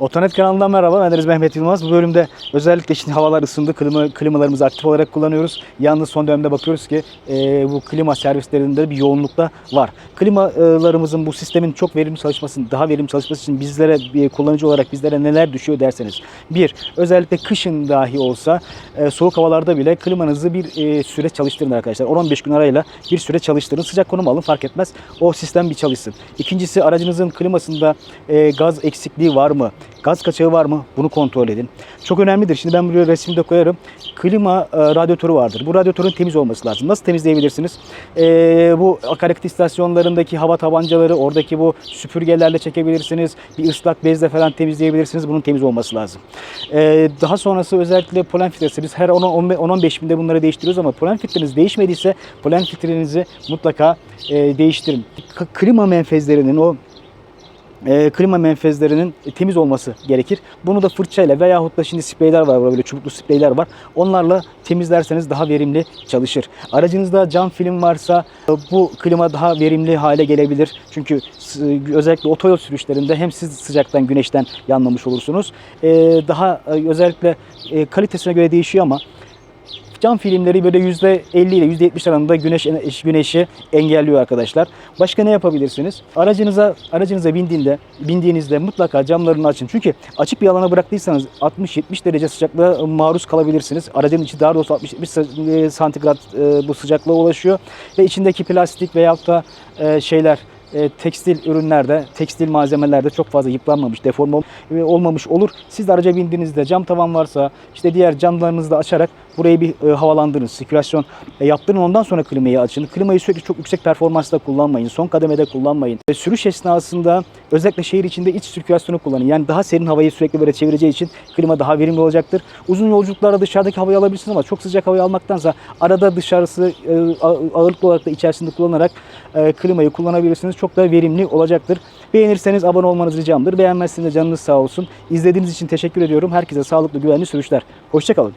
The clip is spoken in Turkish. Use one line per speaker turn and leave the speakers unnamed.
Otonet kanalından merhaba. Ben Deniz Mehmet Yılmaz. Bu bölümde özellikle şimdi havalar ısındı. Klima, klimalarımızı aktif olarak kullanıyoruz. Yalnız son dönemde bakıyoruz ki e, bu klima servislerinde bir yoğunluk da var. Klimalarımızın bu sistemin çok verimli çalışmasını, daha verimli çalışması için bizlere bir kullanıcı olarak bizlere neler düşüyor derseniz. Bir, özellikle kışın dahi olsa e, soğuk havalarda bile klimanızı bir e, süre çalıştırın arkadaşlar. 10-15 gün arayla bir süre çalıştırın. Sıcak konum alın fark etmez. O sistem bir çalışsın. İkincisi aracınızın klimasında e, gaz eksikliği var mı? Gaz kaçağı var mı? Bunu kontrol edin. Çok önemlidir. Şimdi ben buraya resimde koyarım. Klima e, radyatörü vardır. Bu radyatörün temiz olması lazım. Nasıl temizleyebilirsiniz? E, bu akaryakıt istasyonlarındaki hava tabancaları, oradaki bu süpürgelerle çekebilirsiniz. Bir ıslak bezle falan temizleyebilirsiniz. Bunun temiz olması lazım. E, daha sonrası özellikle polen filtresi. Biz her 10-15 binde bunları değiştiriyoruz ama polen filtreniz değişmediyse polen filtrenizi mutlaka e, değiştirin. Klima menfezlerinin o e, klima menfezlerinin temiz olması gerekir. Bunu da fırçayla veyahut da şimdi spreyler var böyle çubuklu spreyler var. Onlarla temizlerseniz daha verimli çalışır. Aracınızda cam film varsa e, bu klima daha verimli hale gelebilir. Çünkü özellikle otoyol sürüşlerinde hem siz sıcaktan güneşten yanmamış olursunuz. E, daha özellikle kalitesine göre değişiyor ama Cam filmleri böyle %50 ile %70 arasında güneş güneşi engelliyor arkadaşlar. Başka ne yapabilirsiniz? Aracınıza aracınıza bindiğinde bindiğinizde mutlaka camlarını açın. Çünkü açık bir alana bıraktıysanız 60-70 derece sıcaklığa maruz kalabilirsiniz. Aracın içi daha doğrusu 60-70 santigrat e, bu sıcaklığa ulaşıyor ve içindeki plastik veyahut da e, şeyler e, tekstil ürünlerde, tekstil malzemelerde çok fazla yıpranmamış, e, olmamış olur. Siz de araca bindiğinizde cam tavan varsa işte diğer camlarınızı da açarak burayı bir e, havalandırın, sirkülasyon e, yaptırın. Ondan sonra klimayı açın. Klimayı sürekli çok yüksek performansla kullanmayın. Son kademede kullanmayın. E, sürüş esnasında özellikle şehir içinde iç sirkülasyonu kullanın. Yani daha serin havayı sürekli böyle çevireceği için klima daha verimli olacaktır. Uzun yolculuklarda dışarıdaki havayı alabilirsiniz ama çok sıcak havayı almaktansa arada dışarısı e, ağırlıklı olarak da içerisinde kullanarak e, klimayı kullanabilirsiniz. Çok da verimli olacaktır. Beğenirseniz abone olmanız ricamdır. Beğenmezseniz de canınız sağ olsun. İzlediğiniz için teşekkür ediyorum. Herkese sağlıklı, güvenli sürüşler. Hoşçakalın.